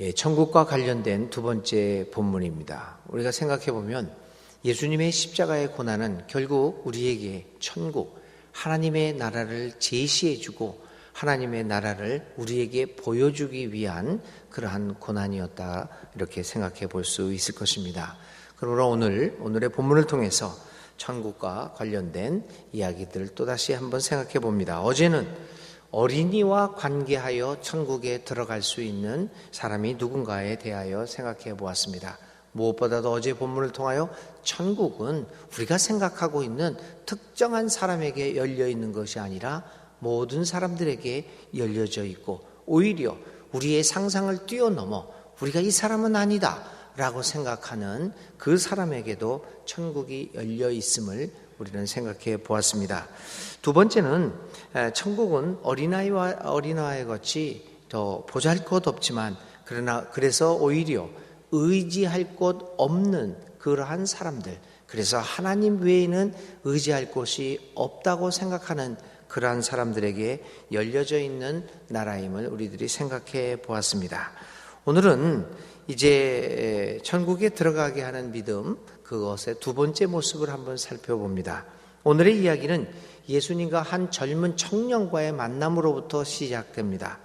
예, 천국과 관련된 두 번째 본문입니다. 우리가 생각해 보면 예수님의 십자가의 고난은 결국 우리에게 천국, 하나님의 나라를 제시해 주고 하나님의 나라를 우리에게 보여주기 위한 그러한 고난이었다. 이렇게 생각해 볼 수 있을 것입니다. 그러므로 오늘, 오늘의 본문을 통해서 천국과 관련된 이야기들을 또다시 한번 생각해 봅니다. 어제는 어린이와 관계하여 천국에 들어갈 수 있는 사람이 누군가에 대하여 생각해 보았습니다. 무엇보다도 어제 본문을 통하여 천국은 우리가 생각하고 있는 특정한 사람에게 열려 있는 것이 아니라 모든 사람들에게 열려져 있고 오히려 우리의 상상을 뛰어넘어 우리가 이 사람은 아니다 라고 생각하는 그 사람에게도 천국이 열려 있음을 우리는 생각해 보았습니다. 두 번째는 천국은 어린아이와 어린아이 같이 더 보잘 것 없지만 그러나 그래서 오히려 의지할 곳 없는 그러한 사람들 그래서 하나님 외에는 의지할 곳이 없다고 생각하는 그러한 사람들에게 열려져 있는 나라임을 우리들이 생각해 보았습니다. 오늘은 이제 천국에 들어가게 하는 믿음 그것의 두 번째 모습을 한번 살펴봅니다. 오늘의 이야기는 예수님과 한 젊은 청년과의 만남으로부터 시작됩니다.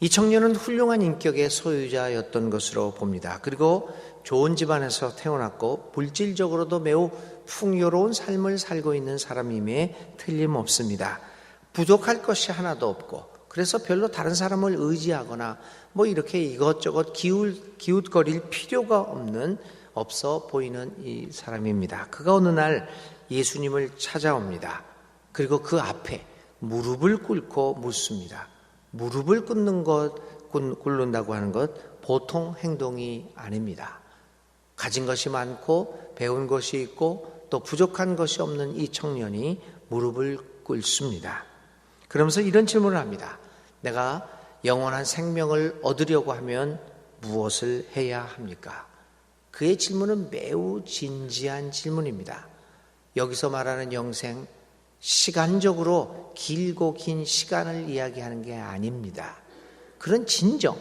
이 청년은 훌륭한 인격의 소유자였던 것으로 봅니다. 그리고 좋은 집안에서 태어났고 물질적으로도 매우 풍요로운 삶을 살고 있는 사람임에 틀림없습니다. 부족할 것이 하나도 없고 그래서 별로 다른 사람을 의지하거나 뭐 이렇게 이것저것 기웃, 기웃거릴 필요가 없는 없어 보이는 이 사람입니다. 그가 어느 날 예수님을 찾아옵니다. 그리고 그 앞에 무릎을 꿇고 묻습니다. 무릎을 꿇는 것, 꿇는다고 하는 것 보통 행동이 아닙니다. 가진 것이 많고 배운 것이 있고 또 부족한 것이 없는 이 청년이 무릎을 꿇습니다. 그러면서 이런 질문을 합니다. 내가 영원한 생명을 얻으려고 하면 무엇을 해야 합니까? 그의 질문은 매우 진지한 질문입니다. 여기서 말하는 영생, 시간적으로 길고 긴 시간을 이야기하는 게 아닙니다. 그런 진정,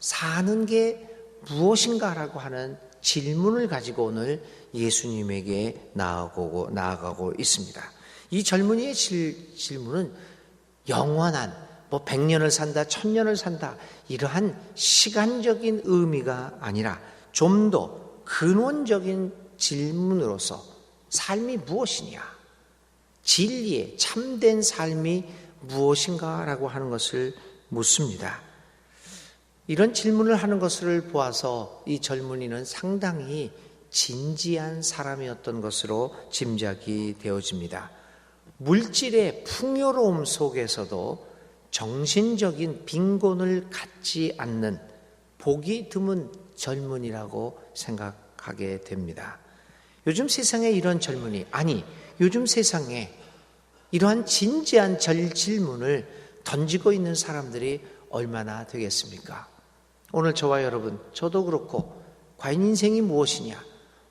사는 게 무엇인가라고 하는 질문을 가지고 오늘 예수님에게 나아가고, 나아가고 있습니다. 이 젊은이의 질, 질문은 영원한, 뭐 백년을 산다, 천년을 산다, 이러한 시간적인 의미가 아니라 좀더 근원적인 질문으로서 삶이 무엇이냐, 진리의 참된 삶이 무엇인가라고 하는 것을 묻습니다. 이런 질문을 하는 것을 보아서 이 젊은이는 상당히 진지한 사람이었던 것으로 짐작이 되어집니다. 물질의 풍요로움 속에서도 정신적인 빈곤을 갖지 않는 복이 드문 젊은이라고 생각하게 됩니다. 요즘 세상에 이런 젊은이, 아니, 요즘 세상에 이러한 진지한 절 질문을 던지고 있는 사람들이 얼마나 되겠습니까? 오늘 저와 여러분, 저도 그렇고, 과연 인생이 무엇이냐?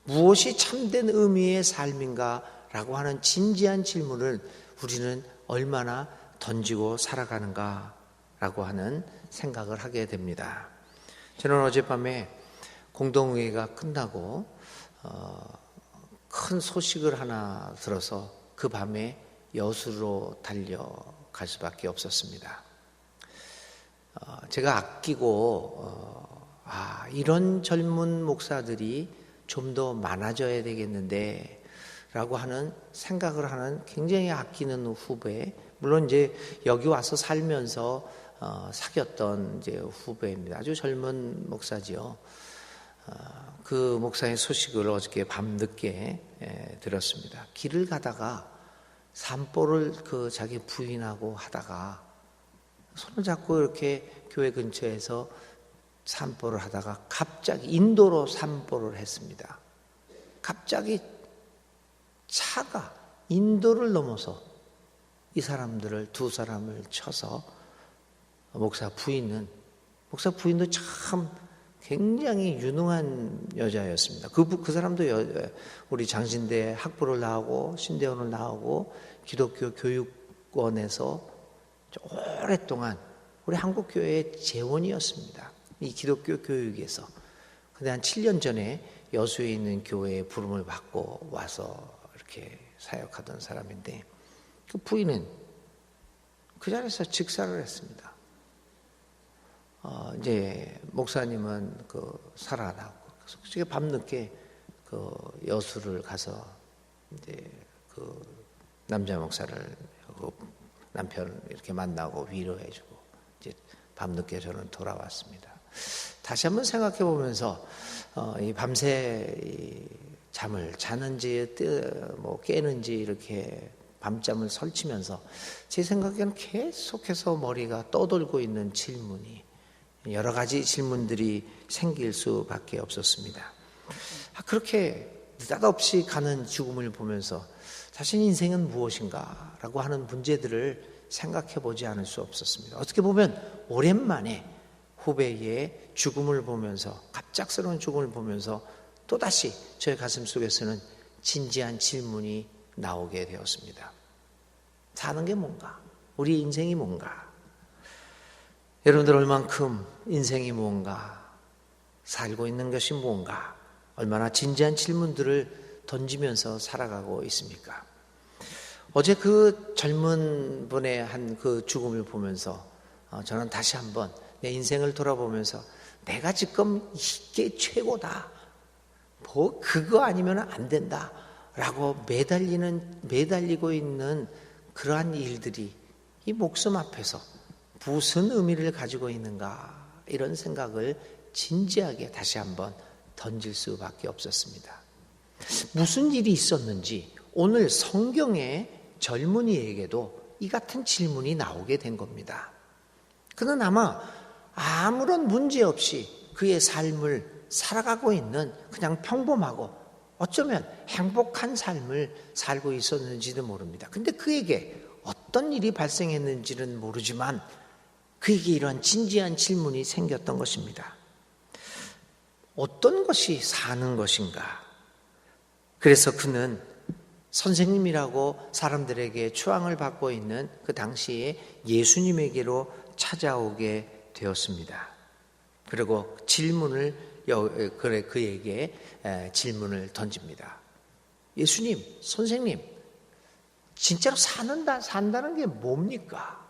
무엇이 참된 의미의 삶인가? 라고 하는 진지한 질문을 우리는 얼마나 던지고 살아가는가? 라고 하는 생각을 하게 됩니다. 저는 어젯밤에 공동회의가 끝나고, 어, 큰 소식을 하나 들어서 그 밤에 여수로 달려갈 수밖에 없었습니다. 어, 제가 아끼고 어, 아, 이런 젊은 목사들이 좀 더 많아져야 되겠는데 라고 하는 생각을 하는 굉장히 아끼는 후배 물론 이제 여기 와서 살면서 어, 사귀었던 이제 후배입니다. 아주 젊은 목사지요. 어, 그 목사의 소식을 어저께 밤늦게 예, 들었습니다. 길을 가다가 산보를 그 자기 부인하고 하다가 손을 잡고 이렇게 교회 근처에서 산보를 하다가 갑자기 인도로 산보를 했습니다. 갑자기 차가 인도를 넘어서 이 사람들을 두 사람을 쳐서 목사 부인은 목사 부인도 참 굉장히 유능한 여자였습니다. 그, 그 사람도 여, 우리 장신대 학부를 나오고 신대원을 나오고 기독교 교육원에서 오랫동안 우리 한국교회의 재원이었습니다. 이 기독교 교육에서. 근데 한 7년 전에 여수에 있는 교회에 부름을 받고 와서 이렇게 사역하던 사람인데 그 부인은 그 자리에서 직사를 했습니다. 어, 이제 목사님은 그 살아나고 그저께 밤늦게 그 여수를 가서 이제 그 남자 목사를 그 남편 이렇게 만나고 위로해주고 이제 밤늦게 저는 돌아왔습니다. 다시 한번 생각해 보면서 어, 이 밤새 이 잠을 자는지 뜨- 뭐 깨는지 이렇게 밤잠을 설치면서 제 생각에는 계속해서 머리가 떠돌고 있는 질문이 여러 가지 질문들이 생길 수밖에 없었습니다. 아, 그렇게 느닷없이 가는 죽음을 보면서 자신 인생은 무엇인가 라고 하는 문제들을 생각해 보지 않을 수 없었습니다. 어떻게 보면 오랜만에 후배의 죽음을 보면서 갑작스러운 죽음을 보면서 또다시 저의 가슴 속에서는 진지한 질문이 나오게 되었습니다. 사는 게 뭔가? 우리 인생이 뭔가? 여러분들 얼만큼 인생이 뭔가? 살고 있는 것이 뭔가? 얼마나 진지한 질문들을 던지면서 살아가고 있습니까? 어제 그 젊은 분의 한 그 죽음을 보면서 어, 저는 다시 한번 내 인생을 돌아보면서 내가 지금 이게 최고다. 뭐 그거 아니면 안 된다. 라고 매달리는 매달리고 있는 그러한 일들이 이 목숨 앞에서 무슨 의미를 가지고 있는가 이런 생각을 진지하게 다시 한번 던질 수밖에 없었습니다. 무슨 일이 있었는지 오늘 성경의 젊은이에게도 이 같은 질문이 나오게 된 겁니다. 그는 아마 아무런 문제 없이 그의 삶을 살아가고 있는 그냥 평범하고 어쩌면 행복한 삶을 살고 있었는지도 모릅니다. 근데 그에게 어떤 일이 발생했는지는 모르지만 그에게 이런 진지한 질문이 생겼던 것입니다. 어떤 것이 사는 것인가? 그래서 그는 선생님이라고 사람들에게 추앙을 받고 있는 그 당시에 예수님에게로 찾아오게 되었습니다. 그리고 질문을 그에게 에, 질문을 던집니다. 예수님, 선생님, 진짜로 사는다 산다는 게 뭡니까?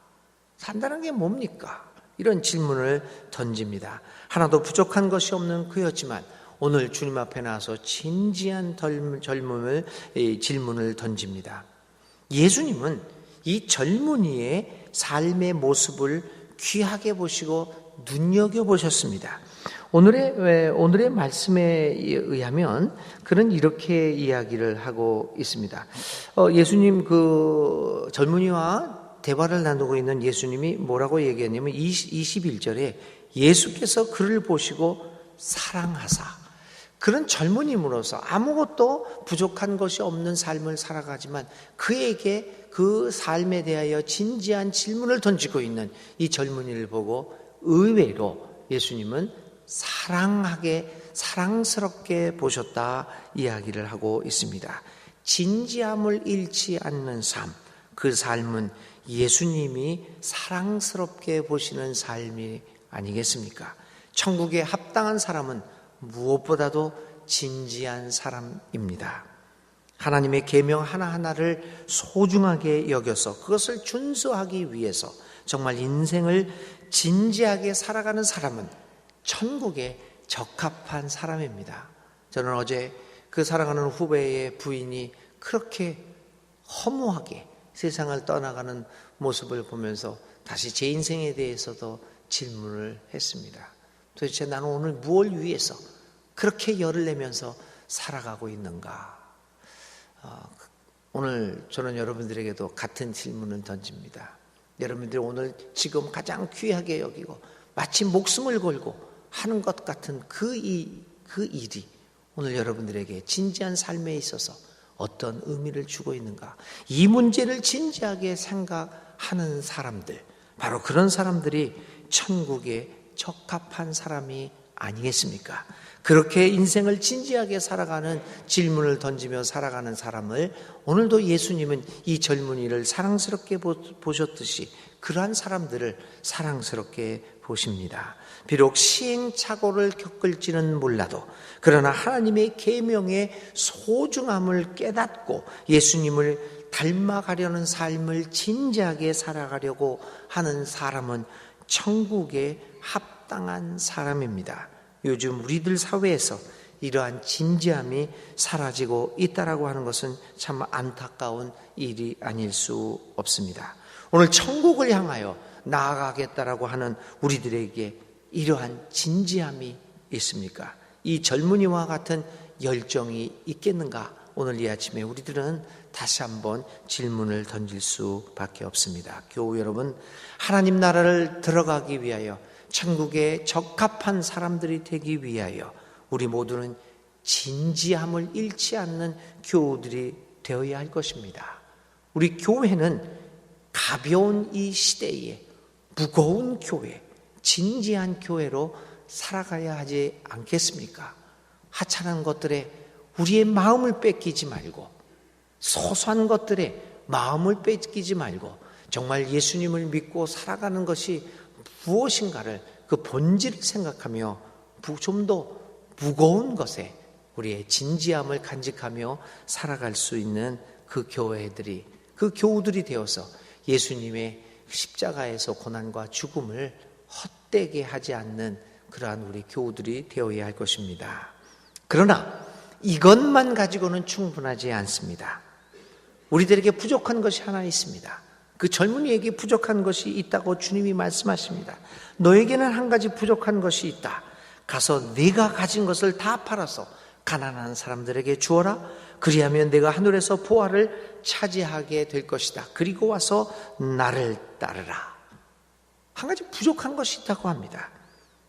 산다는 게 뭡니까? 이런 질문을 던집니다. 하나도 부족한 것이 없는 그였지만 오늘 주님 앞에 나와서 진지한 덜- 젊음을 이 질문을 던집니다. 예수님은 이 젊은이의 삶의 모습을 귀하게 보시고 눈여겨 보셨습니다. 오늘의 에, 오늘의 말씀에 의하면 그는 이렇게 이야기를 하고 있습니다. 어, 예수님 그 젊은이와 대화를 나누고 있는 예수님이 뭐라고 얘기했냐면 21절에 예수께서 그를 보시고 사랑하사 그런 젊은이로서 아무것도 부족한 것이 없는 삶을 살아가지만 그에게 그 삶에 대하여 진지한 질문을 던지고 있는 이 젊은이를 보고 의외로 예수님은 사랑하게 사랑스럽게 보셨다 이야기를 하고 있습니다. 진지함을 잃지 않는 삶, 그 삶은 예수님이 사랑스럽게 보시는 삶이 아니겠습니까? 천국에 합당한 사람은 무엇보다도 진지한 사람입니다. 하나님의 계명 하나하나를 소중하게 여겨서 그것을 준수하기 위해서 정말 인생을 진지하게 살아가는 사람은 천국에 적합한 사람입니다. 저는 어제 그 사랑하는 후배의 부인이 그렇게 허무하게 세상을 떠나가는 모습을 보면서 다시 제 인생에 대해서도 질문을 했습니다. 도대체 나는 오늘 무엇을 위해서 그렇게 열을 내면서 살아가고 있는가? 어, 오늘 저는 여러분들에게도 같은 질문을 던집니다. 여러분들이 오늘 지금 가장 귀하게 여기고 마치 목숨을 걸고 하는 것 같은 그, 이, 그 일이 오늘 여러분들에게 진지한 삶에 있어서 어떤 의미를 주고 있는가? 이 문제를 진지하게 생각하는 사람들, 바로 그런 사람들이 천국에 적합한 사람이 아니겠습니까? 그렇게 인생을 진지하게 살아가는 질문을 던지며 살아가는 사람을 오늘도 예수님은 이 젊은이를 사랑스럽게 보셨듯이 그러한 사람들을 사랑스럽게 보십니다. 비록 시행착오를 겪을지는 몰라도 그러나 하나님의 계명의 소중함을 깨닫고 예수님을 닮아가려는 삶을 진지하게 살아가려고 하는 사람은 천국에 합당한 사람입니다. 요즘 우리들 사회에서 이러한 진지함이 사라지고 있다라고 하는 것은 참 안타까운 일이 아닐 수 없습니다. 오늘 천국을 향하여 나아가겠다라고 하는 우리들에게 이러한 진지함이 있습니까? 이 젊은이와 같은 열정이 있겠는가? 오늘 이 아침에 우리들은 다시 한번 질문을 던질 수밖에 없습니다. 교우 여러분, 하나님 나라를 들어가기 위하여 천국에 적합한 사람들이 되기 위하여 우리 모두는 진지함을 잃지 않는 교우들이 되어야 할 것입니다. 우리 교회는 가벼운 이 시대에 무거운 교회, 진지한 교회로 살아가야 하지 않겠습니까? 하찮은 것들에 우리의 마음을 뺏기지 말고 소소한 것들에 마음을 뺏기지 말고 정말 예수님을 믿고 살아가는 것이 무엇인가를 그 본질을 생각하며 좀 더 무거운 것에 우리의 진지함을 간직하며 살아갈 수 있는 그 교회들이 그 교우들이 되어서 예수님의 십자가에서 고난과 죽음을 헛되게 하지 않는 그러한 우리 교우들이 되어야 할 것입니다. 그러나 이것만 가지고는 충분하지 않습니다. 우리들에게 부족한 것이 하나 있습니다. 그 젊은이에게 부족한 것이 있다고 주님이 말씀하십니다. 너에게는 한 가지 부족한 것이 있다. 가서 네가 가진 것을 다 팔아서 가난한 사람들에게 주어라. 그리하면 내가 하늘에서 보화를 차지하게 될 것이다. 그리고 와서 나를 따르라. 한 가지 부족한 것이 있다고 합니다.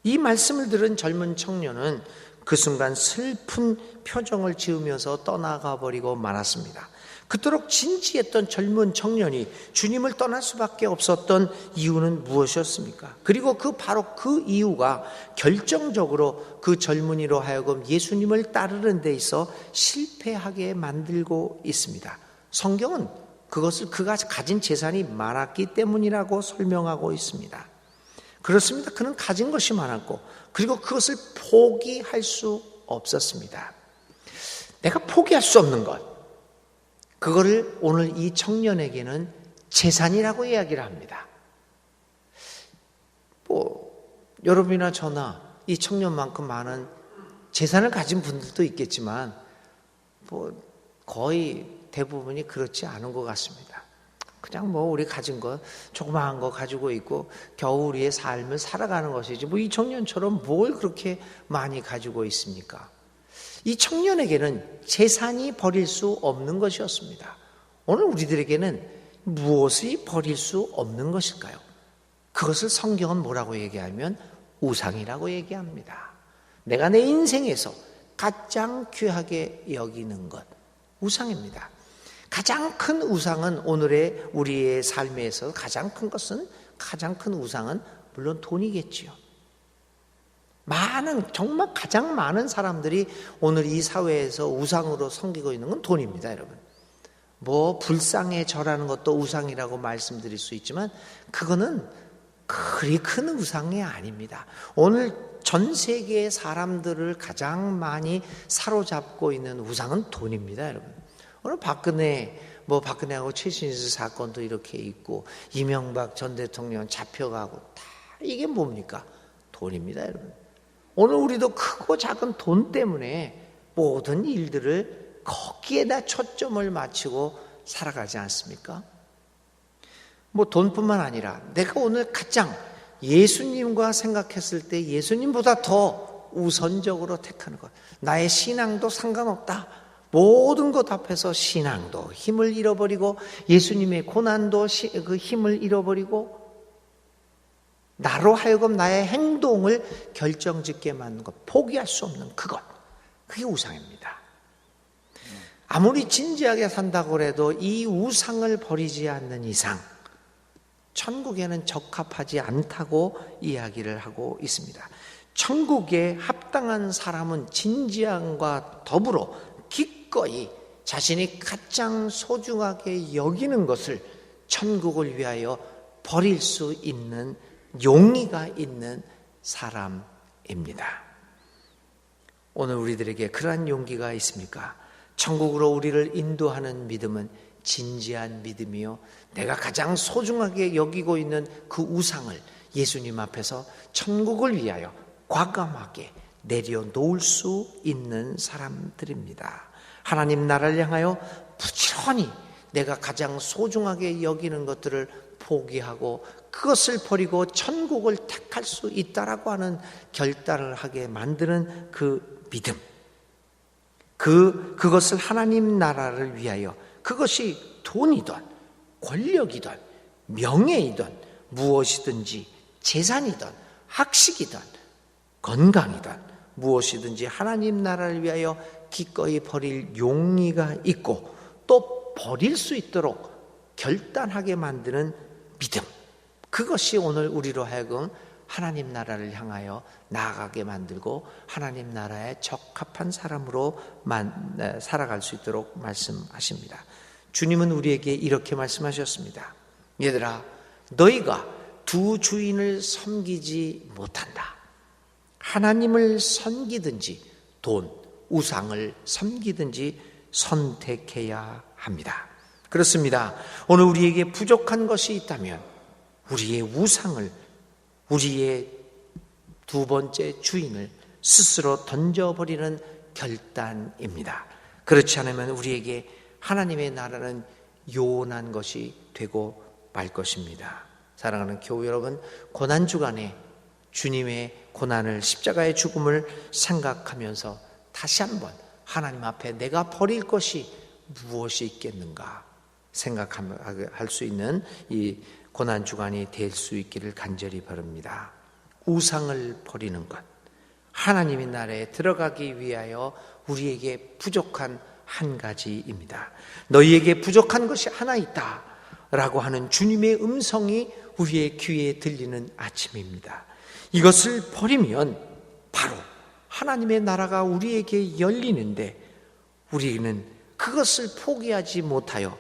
이 말씀을 들은 젊은 청년은 그 순간 슬픈 표정을 지으면서 떠나가 버리고 말았습니다. 그토록 진지했던 젊은 청년이 주님을 떠날 수밖에 없었던 이유는 무엇이었습니까? 그리고 그 바로 그 이유가 결정적으로 그 젊은이로 하여금 예수님을 따르는 데 있어 실패하게 만들고 있습니다. 성경은 그것을 그가 가진 재산이 많았기 때문이라고 설명하고 있습니다. 그렇습니다. 그는 가진 것이 많았고, 그리고 그것을 포기할 수 없었습니다. 내가 포기할 수 없는 것. 그거를 오늘 이 청년에게는 재산이라고 이야기를 합니다. 뭐, 여러분이나 저나 이 청년만큼 많은 재산을 가진 분들도 있겠지만, 뭐, 거의 대부분이 그렇지 않은 것 같습니다. 그냥 뭐 우리 가진 거 조그마한 거 가지고 있고 겨우 우리의 삶을 살아가는 것이지 뭐 이 청년처럼 뭘 그렇게 많이 가지고 있습니까? 이 청년에게는 재산이 버릴 수 없는 것이었습니다. 오늘 우리들에게는 무엇이 버릴 수 없는 것일까요? 그것을 성경은 뭐라고 얘기하면 우상이라고 얘기합니다. 내가 내 인생에서 가장 귀하게 여기는 것, 우상입니다. 가장 큰 우상은 오늘의 우리의 삶에서 가장 큰 것은 가장 큰 우상은 물론 돈이겠지요. 많은 정말 가장 많은 사람들이 오늘 이 사회에서 우상으로 섬기고 있는 건 돈입니다, 여러분. 뭐 불상에 절하는 것도 우상이라고 말씀드릴 수 있지만 그거는 그리 큰 우상이 아닙니다. 오늘 전 세계의 사람들을 가장 많이 사로잡고 있는 우상은 돈입니다, 여러분. 오늘 박근혜 뭐 박근혜하고 최신수 사건도 이렇게 있고 이명박 전 대통령 잡혀가고 다 이게 뭡니까? 돈입니다, 여러분. 오늘 우리도 크고 작은 돈 때문에 모든 일들을 거기에다 초점을 맞추고 살아가지 않습니까? 뭐 돈뿐만 아니라 내가 오늘 가장 예수님과 생각했을 때 예수님보다 더 우선적으로 택하는 것. 나의 신앙도 상관없다. 모든 것 앞에서 신앙도 힘을 잃어버리고 예수님의 고난도 그 힘을 잃어버리고 나로 하여금 나의 행동을 결정짓게 만든 것, 포기할 수 없는 그것. 그게 우상입니다. 아무리 진지하게 산다고 해도 이 우상을 버리지 않는 이상, 천국에는 적합하지 않다고 이야기를 하고 있습니다. 천국에 합당한 사람은 진지함과 더불어 기꺼이 자신이 가장 소중하게 여기는 것을 천국을 위하여 버릴 수 있는 용의가 있는 사람입니다. 오늘 우리들에게 그러한 용기가 있습니까? 천국으로 우리를 인도하는 믿음은 진지한 믿음이요. 내가 가장 소중하게 여기고 있는 그 우상을 예수님 앞에서 천국을 위하여 과감하게 내려놓을 수 있는 사람들입니다. 하나님 나라를 향하여 부지런히 내가 가장 소중하게 여기는 것들을 포기하고 그것을 버리고 천국을 택할 수 있다라고 하는 결단을 하게 만드는 그 믿음. 그, 그것을 하나님 나라를 위하여 그것이 돈이든 권력이든 명예이든 무엇이든지 재산이든 학식이든 건강이든 무엇이든지 하나님 나라를 위하여 기꺼이 버릴 용의가 있고 또 버릴 수 있도록 결단하게 만드는 믿음. 그것이 오늘 우리로 하여금 하나님 나라를 향하여 나아가게 만들고 하나님 나라에 적합한 사람으로 살아갈 수 있도록 말씀하십니다. 주님은 우리에게 이렇게 말씀하셨습니다. 얘들아, 너희가 두 주인을 섬기지 못한다. 하나님을 섬기든지 돈, 우상을 섬기든지 선택해야 합니다. 그렇습니다. 오늘 우리에게 부족한 것이 있다면 우리의 우상을 우리의 두 번째 주인을 스스로 던져버리는 결단입니다. 그렇지 않으면 우리에게 하나님의 나라는 요원한 것이 되고 말 것입니다. 사랑하는 교우 여러분, 고난 주간에 주님의 고난을 십자가의 죽음을 생각하면서 다시 한번 하나님 앞에 내가 버릴 것이 무엇이 있겠는가 생각할 수 있는 이 고난 주간이 될 수 있기를 간절히 바랍니다. 우상을 버리는 것. 하나님의 나라에 들어가기 위하여 우리에게 부족한 한 가지입니다. 너희에게 부족한 것이 하나 있다. 라고 하는 주님의 음성이 우리의 귀에 들리는 아침입니다. 이것을 버리면 바로 하나님의 나라가 우리에게 열리는데 우리는 그것을 포기하지 못하여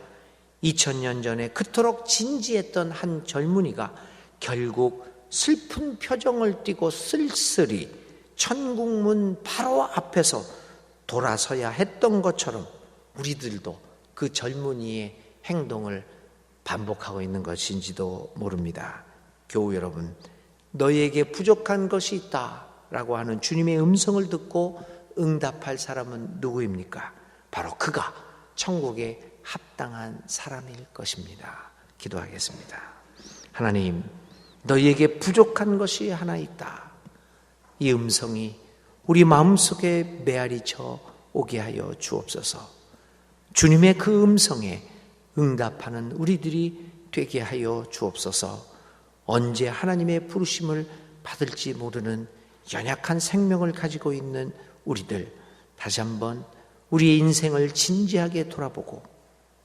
2000년 전에 그토록 진지했던 한 젊은이가 결국 슬픈 표정을 띠고 쓸쓸히 천국문 바로 앞에서 돌아서야 했던 것처럼 우리들도 그 젊은이의 행동을 반복하고 있는 것인지도 모릅니다. 교우 여러분, 너희에게 부족한 것이 있다 라고 하는 주님의 음성을 듣고 응답할 사람은 누구입니까? 바로 그가 천국에 합당한 사람일 것입니다. 기도하겠습니다. 하나님, 너희에게 부족한 것이 하나 있다. 이 음성이 우리 마음속에 메아리쳐 오게 하여 주옵소서. 주님의 그 음성에 응답하는 우리들이 되게 하여 주옵소서. 언제 하나님의 부르심을 받을지 모르는 연약한 생명을 가지고 있는 우리들 다시 한번 우리의 인생을 진지하게 돌아보고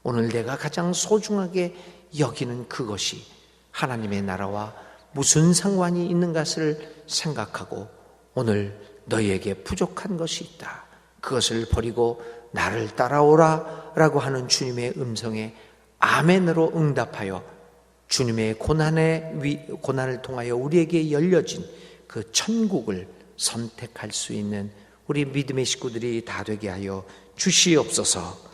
오늘 내가 가장 소중하게 여기는 그것이 하나님의 나라와 무슨 상관이 있는 것을 생각하고 오늘 너희에게 부족한 것이 있다. 그것을 버리고 나를 따라오라 라고 하는 주님의 음성에 아멘으로 응답하여 주님의 고난의 위, 고난을 통하여 우리에게 열려진 그 천국을 선택할 수 있는 우리 믿음의 식구들이 다 되게 하여 주시옵소서.